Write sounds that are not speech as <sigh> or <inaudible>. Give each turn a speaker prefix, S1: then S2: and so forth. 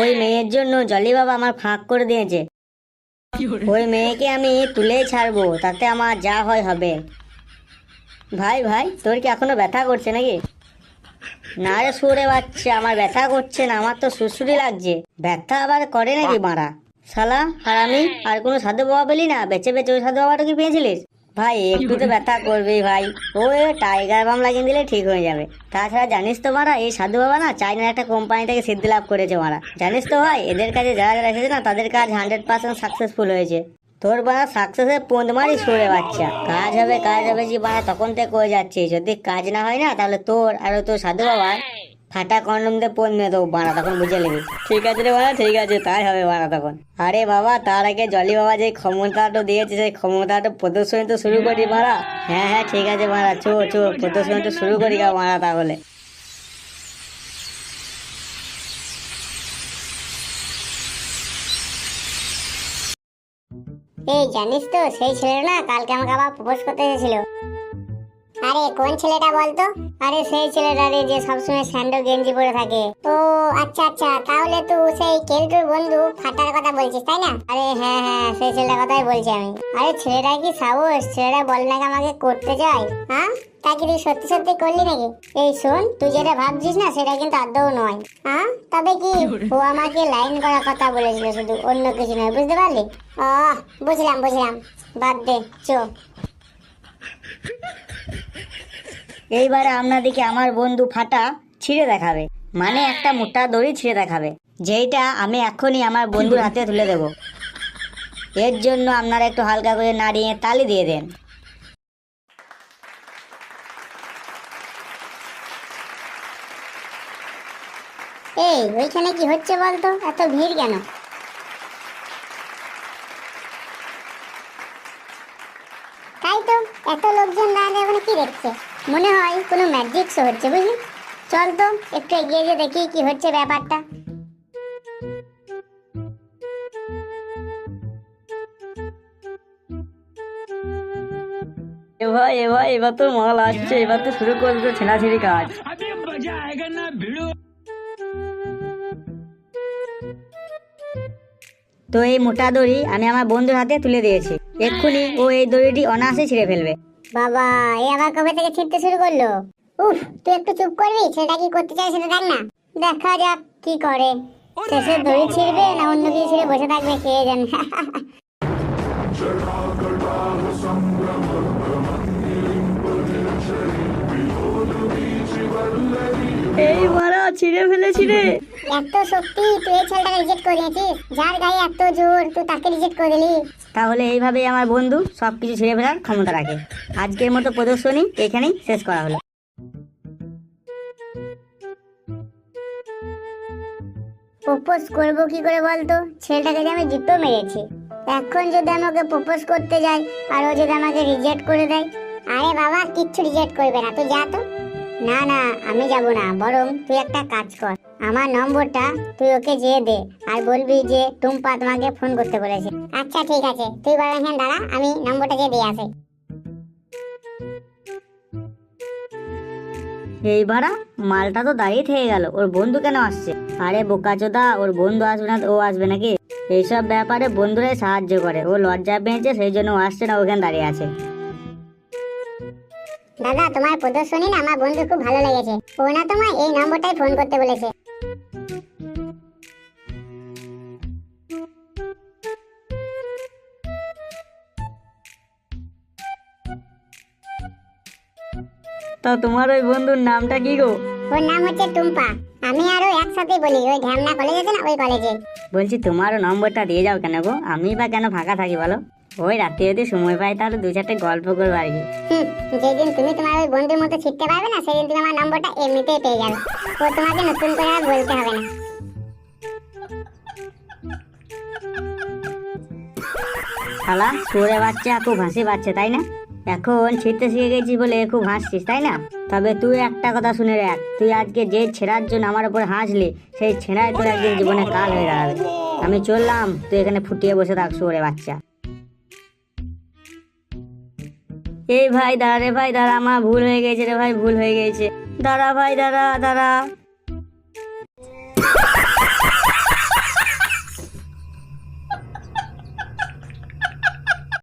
S1: ওই মেয়ের জন্য জলি বাবা আমার ফাঁক করে দিয়েছে। ওই মেয়েকে আমি তুলেই ছাড়বো তাতে আমার যা হয় হবে। ভাই ভাই তোর কি এখনও ব্যথা করছে নাকি? না রে সুরে বাচ্চা আমার ব্যথা করছে না আমার তো সুসুরি লাগছে। ব্যথা আবার করে নাকি মারা? শালা আর আমি আর কোনো সাধু বাবা পেলি না? বেঁচে বেঁচে ওই সাধু বাবাটা কি পেয়েছিলিস? ভাই, একটু তো ব্যথা করবেই ভাই। ও টাইগার বাম লাগিয়ে দিলে ঠিক হয়ে যাবে। তাছাড়া জানিস তো মারা, এই সাধু বাবা না চাইনার একটা কোম্পানি থেকে সিদ্ধি লাভ করেছে মারা। জানিস তো ভাই, এদের কাছে যারা যারা এসেছে না, তাদের কাজ হান্ড্রেড পার্সেন্ট সাকসেসফুল হয়েছে। তোর বাড়া সাকসেসের পোঁদ মারি সরে বাচ্চা। কাজ হবে কাজ হবে যে বাড়া তখন থেকে করে যাচ্ছে। যদি কাজ না হয় না, তাহলে তোর আর তোর সাধু বাবার ফাটা কন্ডম দিয়ে পোন মেয়ে দেবো বাড়া তখন বুঝে নিবি। ঠিক আছে রে বাড়া ঠিক আছে তাই হবে বাড়া তখন। আরে বাবা তার আগে জলি বাবা যে ক্ষমতাটা দিয়েছে সেই ক্ষমতাটা প্রদর্শনী তো শুরু করি মারা হ্যাঁ হ্যাঁ ঠিক আছে মারা চো চো প্রদর্শনী তো শুরু করি গা মারা তাহলে।
S2: এই জানিস তো সেই ছেলেটা না কালকে আমাকে আবার প্রপোজ করতে এসেছিল। আরে কোন ছেলেটা বলতো? আরে সেই ছেলেটা রে যে সবসময় স্যান্ডো গেঞ্জি পরে থাকে। ও আচ্ছা আচ্ছা তাহলে তুই সেই কেলটুর বন্ধু ফাটার কথা বলছিস তাই না? আরে হ্যাঁ হ্যাঁ সেই ছেলেটার কথাই বলছি আমি। আরে ছেলেটা কি সাহস? ছেলেটা বল নাকি আমাকে করতে চাই হ্যাঁ? তা কি তুই সত্যি সত্যি করলি নাকি? এই শোন তুই যেটা ভাবছিস না সেটা কিন্তু আদৌ নয়। হ্যাঁ? তবে কি ও আমাকে লাইন করার কথা বলেছিল শুধু অন্য কিছু নয় বুঝতে পারলি? আহ বুঝলাম বুঝলাম। বাদ দে চো।
S1: এইবারে আপনাদেরকে আমার বন্ধু ফাটা ছিঁড়ে দেখাবে। মানে একটা মোটা দড়ি ছিঁড়ে দেখাবে। যেইটা আমি এখনই আমার বন্ধুর হাতে তুলে দেব। এর জন্য আপনারা একটু হালকা করে নাড়িয়ে তালি দিয়ে দেন।
S2: এই, ওইখানে কি হচ্ছে বলতো? এত ভিড় কেন? তো এত লোকজন দাঁড়িয়ে ওখানে কি দেখছে? মনে হয় কোনো ম্যাজিক শো হচ্ছে বুঝলি? চল তো, একটু এগিয়ে গিয়ে দেখি কি হচ্ছে ব্যাপারটা।
S1: এবার এবার এবার তো মাল আসছে, এবার তো শুরু করবে ছেঁড়াছিড়ি কাজ। তো এই মোটা দড়ি আমি আমার বন্ধুর হাতে তুলে দিয়েছি। এক্ষুনি ও এই দড়িটি অনায়াসে ছিঁড়ে ফেলবে।
S2: বাবা এ আবার কবে থেকে ছিটতে শুরু করল? উফ তুই একটু চুপ করবি? সেটা কি করতে চাই সেটা দেখ না। দেখা যাক কি করে। শেষে দড়ি ছিঁড়বে না অন্য কিছু ছিঁড়ে বসে থাকবে কে জানে। <laughs>
S1: এই ছিঁড়ে ফেলেছি রে।
S2: এত শক্তি তুই এই ছেলেটাকে রিজেক্ট করে দিয়েছিস যার গায়ে এত জোর তুই তাকে রিজেক্ট করে দিলি।
S1: তাহলে এইভাবেই আমার বন্ধু সব কিছু ছিঁড়ে ফেলার ক্ষমতা রাখে। আজকের মতো প্রদর্শনী এখানেই শেষ করা হলো।
S2: প্রপোজ করব কি করে বলতো? ছেলেটাকে যে আমি দুটো মেরেছি। এখন যদি আমাকে প্রপোজ করতে যাই আর ও যদি আমাকে রিজেক্ট করে দেয় আরে বাবা কিচ্ছু রিজেক্ট করবে না। তুই যা তো। না না, আমি যাব না। বরং তুই একটা কাজ কর। আমার নম্বরটা তুই ওকে যেয়ে দে আর বলবি যে টুম্পা তোমাকে ফোন করতে বলেছে। আচ্ছা ঠিক আছে। তুই বরং এখানে দাঁড়া, আমি নম্বরটা দিয়ে আসি।
S1: এই ভাড়া, মালটা তো দাঁড়িয়ে থেকে গেল। ওর বন্ধু কেন আসছে? আরে বোকাচোদা ওর বন্ধু আসবে না ও আসবে নাকি? এইসব ব্যাপারে বন্ধুরাই সাহায্য করে। ও লজ্জা পেয়েছে, সেই জন্য আসছে না ওখানে দাঁড়িয়ে আছে।
S2: দাদা তোমার প্রদর্শনী না আমার বন্ধু খুব ভালো লেগেছে। ও না তোমায় এই নম্বরটাই ফোন করতে বলেছে।
S1: তা তোমার ওই বন্ধুর নামটা কি গো?
S2: ওর নাম হচ্ছে টুম্পা। আমি আরও একসাথে বলি ওই ঢ্যামনা কলেজ আছে না ওই কলেজে
S1: বলছি তোমারও নম্বরটা দিয়ে যাও কেন গো? আমি বা কেন ফাঁকা থাকি বলো? ওই রাতে যদি সময় পাই তাহলে দু চারটে গল্প করব আর কি।
S2: যেদিন তুমি তোমার ওই বন্ধুর মতো শিখতে পারবে না, সেদিন তুমি আমার নম্বরটা এমনিতেই পেয়ে যাবে। ও তোমাকে নতুন করে আর বলতে হবে না।
S1: শালা সুরে বাচ্চা, খুব হাসি পাচ্ছে, তাই না? এখন ছিটতে শিখে গেছিস বলে খুব হাসছিস, তাই না? তবে তুই একটা কথা শুনে রাখ, তুই আজকে যে ছেঁড়ার জন্য আমার উপর হাসলি, সেই ছেঁড়ায় তোর একদিন জীবনে কাল হয়ে দাঁড়াবে। আমি চললাম, তুই এখানে ফুটিয়ে বসে থাক সুরে বাচ্চা। এই ভাই দাঁড়া ভাই, দাঁড়া, আমার ভুল হয়ে গেছে রে ভাই, ভুল হয়ে গেছে। দাঁড়া ভাই, দাঁড়া দাঁড়া।